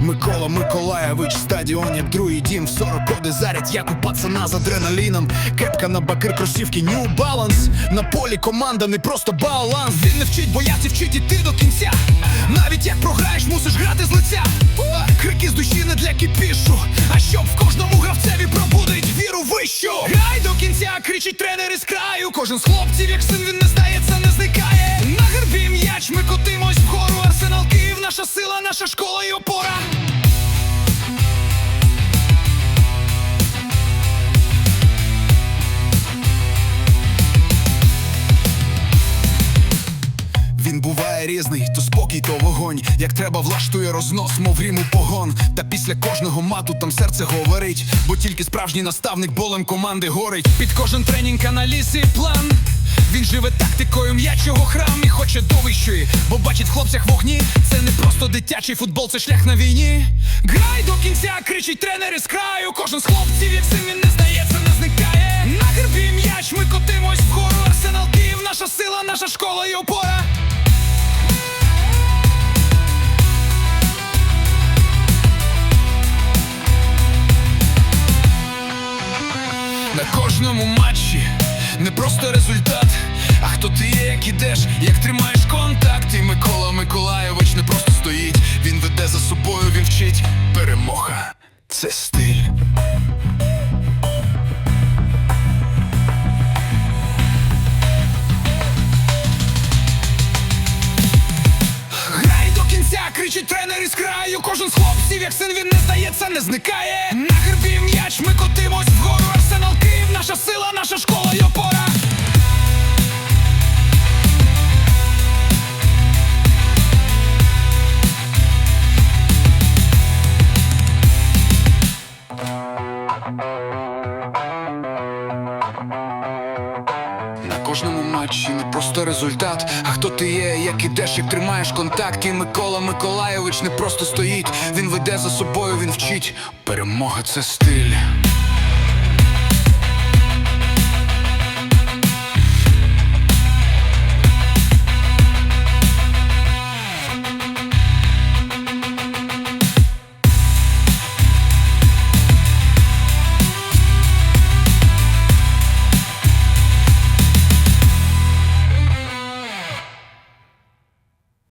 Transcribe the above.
Микола Миколаєвич, стадіон, як другий дім 40 коди заряд, як у пацана з адреналіном. Кепка на бакир, кросівки, New Balance. На полі команда не просто баланс. Він не вчить бояться, вчить іти до кінця. Навіть як програєш, мусиш грати з лиця. Крики з душі не для кіпішу. А щоб в кожному гравцеві пробудить віру вищу. Грай до кінця, кричить тренер із краю. Кожен з хлопців, як син, він не здається, не зникає. На гербі м'яч, ми котимось вгору. Арсенал Київ, наша сила, наша школа буває різний, то спокій, то вогонь. Як треба, влаштує рознос, мов ріму погон. Та після кожного мату там серце говорить, бо тільки справжній наставник болем команди горить. Під кожен тренінг аналіз і план. Він живе тактикою м'ячого храм і хоче до вищої, бо бачить хлопцях вогні. Це не просто дитячий футбол, це шлях на війні. Грай до кінця, кричить тренер із краю. Кожен з хлопців, як син, він не здається, не зникає. На гербі м'яч, ми котимось вгору. Арсенал Київ, наша сила, наша школа і опора. На кожному матчі не просто результат, а хто ти є, як ідеш, як тримаєш контакт. І Микола Миколаєвич не просто стоїть, він веде за собою, він вчить перемога. Це стиль. Грай до кінця, кричить тренер із краю. Кожен з хлопців, як син, він не здається, не зникає. На гербі м'яч, ми котимось вгору. Кожному матчі не просто результат, а хто ти є, як ідеш, як тримаєш контакт. І Микола Миколайович не просто стоїть, він веде за собою, він вчить. Перемога це стиль.